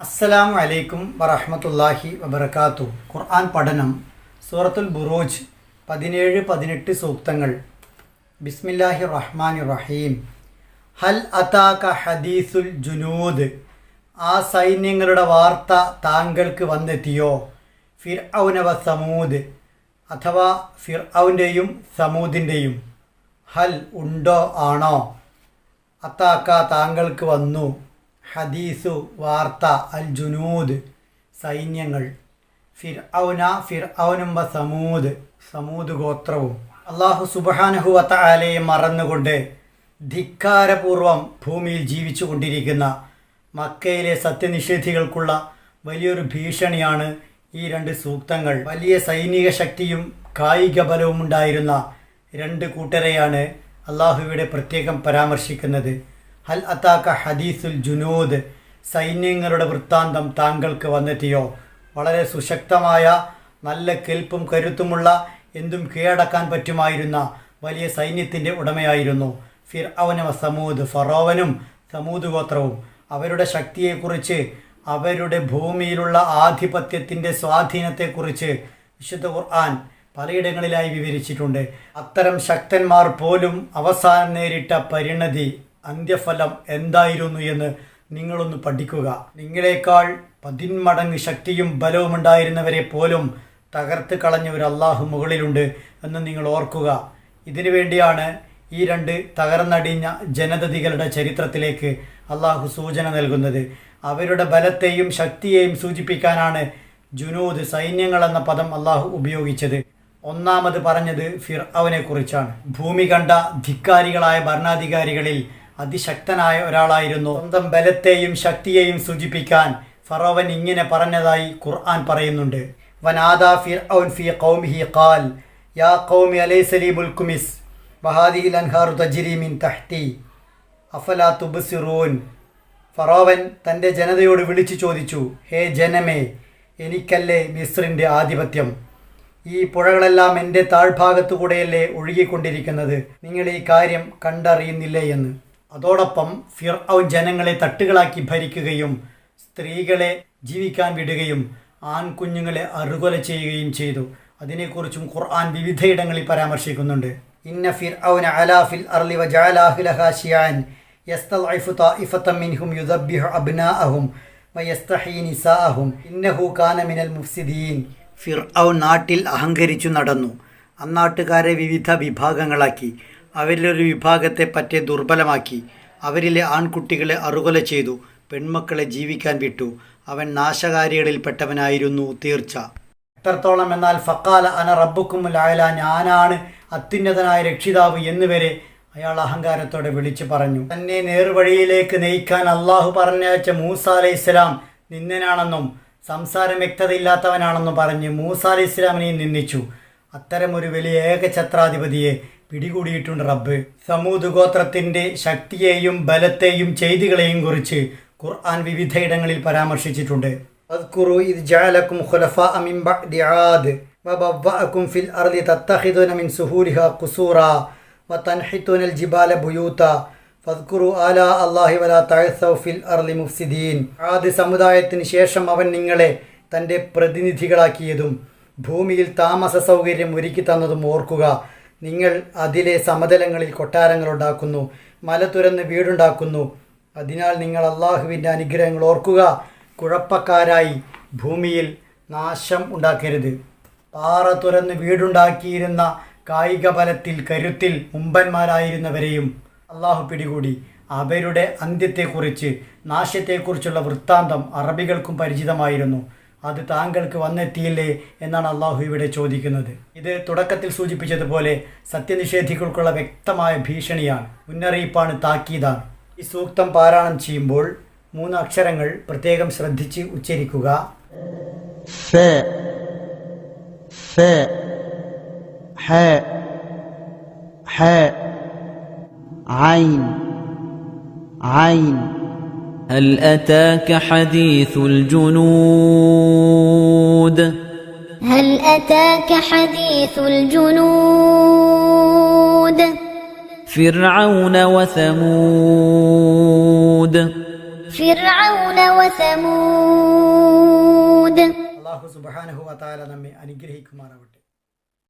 അസ്സലാമു അലൈക്കും വറഹ്മത്തുള്ളാഹി വബർക്കാത്തു ഖുർആൻ പഠനം സൂറത്തുൽ ബുറോജ് പതിനേഴ് പതിനെട്ട് സൂക്തങ്ങൾ. ബിസ്മില്ലാഹി റഹ്മാൻ റഹീം ഹൽ അതാക ഹദീസുൽ ജുനൂദ്. ആ സൈന്യങ്ങളുടെ വാർത്ത താങ്കൾക്ക് വന്നെത്തിയോ? ഫിർ ഔനവ സമൂദ്. അഥവാ ഫിർ ഔന്റെയും സമൂദിന്റെയും ഹൽ ഉണ്ടോ ആണോ? അത്താക്ക താങ്കൾക്ക് വന്നു. ഹദീസു വാർത്ത അൽ ജുനൂദ് സൈന്യങ്ങൾ ഫിർ ഔന ഫിർ ഔനുംബ സമൂദ് സമൂദ് ഗോത്രവും. അള്ളാഹു സുബഹാനഹുവത്ത വത്തആലയെ മറന്നുകൊണ്ട് ധിക്കാരപൂർവം ഭൂമിയിൽ ജീവിച്ചു കൊണ്ടിരിക്കുന്ന മക്കയിലെ സത്യനിഷേധികൾക്കുള്ള വലിയൊരു ഭീഷണിയാണ് ഈ രണ്ട് സൂക്തങ്ങൾ. വലിയ സൈനിക ശക്തിയും കായിക ബലവും ഉണ്ടായിരുന്ന രണ്ട് കൂട്ടരെയാണ് അള്ളാഹുവിടെ പ്രത്യേകം പരാമർശിക്കുന്നത്. ഹൽ അത്താക്ക ഹദീസുൽ ജുനൂദ്. സൈന്യങ്ങളുടെ വൃത്താന്തം താങ്കൾക്ക് വന്നെത്തിയോ? വളരെ സുശക്തമായ നല്ല കെൽപ്പും കരുത്തുമുള്ള എന്തും കീഴടക്കാൻ പറ്റുമായിരുന്ന വലിയ സൈന്യത്തിന്റെ ഉടമയായിരുന്നു ഫിർ അവനവ സമൂദ്. ഫറോവനും സമൂദ് ഗോത്രവും. അവരുടെ ശക്തിയെക്കുറിച്ച് അവരുടെ ഭൂമിയിലുള്ള ആധിപത്യത്തിന്റെ സ്വാധീനത്തെക്കുറിച്ച് വിശുദ്ധ ഖുർആൻ പലയിടങ്ങളിലായി വിവരിച്ചിട്ടുണ്ട്. അത്തരം ശക്തന്മാർ പോലും അവസാനം നേരിട്ട പരിണതി അന്ത്യഫലം എന്തായിരുന്നു എന്ന് നിങ്ങളൊന്ന് പഠിക്കുക. നിങ്ങളെക്കാൾ പതിന്മടങ്ങ് ശക്തിയും ബലവും ഉണ്ടായിരുന്നവരെ പോലും തകർത്ത് കളഞ്ഞ ഒരു അള്ളാഹു മുകളിലുണ്ട് എന്ന് നിങ്ങൾ ഓർക്കുക. ഇതിനു വേണ്ടിയാണ് ഈ രണ്ട് തകർന്നടിഞ്ഞ ജനതതികളുടെ ചരിത്രത്തിലേക്ക് അള്ളാഹു സൂചന നൽകുന്നത്. അവരുടെ ബലത്തെയും ശക്തിയെയും സൂചിപ്പിക്കാനാണ് ജുനൂദ് സൈന്യങ്ങൾ എന്ന പദം അള്ളാഹു ഉപയോഗിച്ചത്. ഒന്നാമത് പറഞ്ഞത് ഫിർ അവനെ കുറിച്ചാണ് ഭൂമി കണ്ട ധിക്കാരികളായ ഭരണാധികാരികളിൽ അതിശക്തനായ ഒരാളായിരുന്നു. സ്വന്തം ബലത്തെയും ശക്തിയെയും സൂചിപ്പിക്കാൻ ഫറോവൻ ഇങ്ങനെ പറഞ്ഞതായി ഖുർആൻ പറയുന്നുണ്ട്. ഖൗമിഹി ഖാൽ യാ മിൻ തഹ്തി ഫറോവൻ തന്റെ ജനതയോട് വിളിച്ചു ചോദിച്ചു ഹേ ജനമേ എനിക്കല്ലേ മിസ്രിന്റെ ആധിപത്യം? ഈ പുഴകളെല്ലാം എന്റെ താഴ്ഭാഗത്തു കൂടെയല്ലേ ഒഴുകിക്കൊണ്ടിരിക്കുന്നത്? നിങ്ങൾ ഈ കാര്യം കണ്ടറിയുന്നില്ലേ എന്ന്? അതോടൊപ്പം ഫിർ ഔ ജനങ്ങളെ തട്ടുകളാക്കി ഭരിക്കുകയും സ്ത്രീകളെ ജീവിക്കാൻ വിടുകയും ആൺകുഞ്ഞുങ്ങളെ അറുകൊല ചെയ്യുകയും ചെയ്തു. അതിനെക്കുറിച്ചും ഖുർആൻ വിവിധയിടങ്ങളിൽ പരാമർശിക്കുന്നുണ്ട്. ഇന്ന ഫിർ ഔന അലാഫിൽ അർലി വജാലാഹുലഹാഷിയാൻ മിൻഹും യുദബ്ബിഹു അബ്നാഅഹും നിസാഅഹും ഇന്നഹു കാന മിനൽ മുഫ്സിദീൻ. ഫിർ ഔ നാട്ടിൽ അഹങ്കരിച്ചു നടന്നു. അന്നാട്ടുകാരെ വിവിധ വിഭാഗങ്ങളാക്കി. അവരിലൊരു വിഭാഗത്തെ പറ്റേ ദുർബലമാക്കി. അവരിലെ ആൺകുട്ടികളെ അറുകൊല ചെയ്തു. പെൺമക്കളെ ജീവിക്കാൻ വിട്ടു. അവൻ നാശകാരികളിൽപ്പെട്ടവനായിരുന്നു തീർച്ച. എത്രത്തോളം എന്നാൽ ഫക്കാല അന റബ്ബുക്കുമുൽ ആയല ഞാനാണ് അത്യുന്നതനായ രക്ഷിതാവ് എന്നുവരെ അയാൾ അഹങ്കാരത്തോടെ വിളിച്ചു പറഞ്ഞു. തന്നെ നേർവഴിയിലേക്ക് നയിക്കാൻ അള്ളാഹു പറഞ്ഞയച്ച മൂസ അലൈഹി ഇസ്ലാം നിന്നനാണെന്നും സംസാരം വ്യക്തതയില്ലാത്തവനാണെന്നും പറഞ്ഞ് മൂസ അലൈഹി ഇസ്ലാമിനെയും നിന്ദിച്ചു. അത്തരമൊരു വലിയ ഏകഛത്രാധിപതിയെ പിടികൂടിയിട്ടുണ്ട് റബ്ബ്. സമൂത് ഗോത്രത്തിന്റെ ശക്തിയെയും ബലത്തെയും ചെയ്തികളെയും കുറിച്ച് ഖുർആൻ വിവിധയിടങ്ങളിൽ പരാമർശിച്ചിട്ടുണ്ട്. അദ്കുറു ആദ്. ഫിൽ മിൻ ഖുസൂറ. ജിബാല ഫദ്കുറു അല്ലാഹി വലാ ഫിൽ സമുദായത്തിന് ശേഷം അവൻ നിങ്ങളെ തന്റെ പ്രതിനിധികളാക്കിയതും ഭൂമിയിൽ താമസ സൗകര്യം ഒരുക്കി തന്നതും ഓർക്കുക. നിങ്ങൾ അതിലെ സമതലങ്ങളിൽ കൊട്ടാരങ്ങൾ ഉണ്ടാക്കുന്നു മല തുരന്ന് വീടുണ്ടാക്കുന്നു. അതിനാൽ നിങ്ങൾ അള്ളാഹുവിന്റെ അനുഗ്രഹങ്ങൾ ഓർക്കുക. കുഴപ്പക്കാരായി ഭൂമിയിൽ നാശം ഉണ്ടാക്കരുത്. പാറ തുരന്ന് വീടുണ്ടാക്കിയിരുന്ന കായിക ബലത്തിൽ കരുത്തിൽ മുമ്പന്മാരായിരുന്നവരെയും അള്ളാഹു പിടികൂടി. അവരുടെ അന്ത്യത്തെക്കുറിച്ച് നാശത്തെക്കുറിച്ചുള്ള വൃത്താന്തം അറബികൾക്കും പരിചിതമായിരുന്നു. അത് താങ്കൾക്ക് വന്നെത്തിയില്ലേ എന്നാണ് അള്ളാഹു ഇവിടെ ചോദിക്കുന്നത്. ഇത് തുടക്കത്തിൽ സൂചിപ്പിച്ചതുപോലെ സത്യനിഷേധികൾക്കുള്ള വ്യക്തമായ ഭീഷണിയാണ് മുന്നറിയിപ്പാണ് താക്കീതാണ്. ഈ സൂക്തം പാരായണം ചെയ്യുമ്പോൾ മൂന്ന് അക്ഷരങ്ങൾ പ്രത്യേകം ശ്രദ്ധിച്ച് ഉച്ചരിക്കുക. ഐൻ ഐൻ هل أتاك حديث الجنود؟ هل أتاك حديث الجنود؟ فرعون وثمود. فرعون وثمود. الله سبحانه وتعالى نمي أني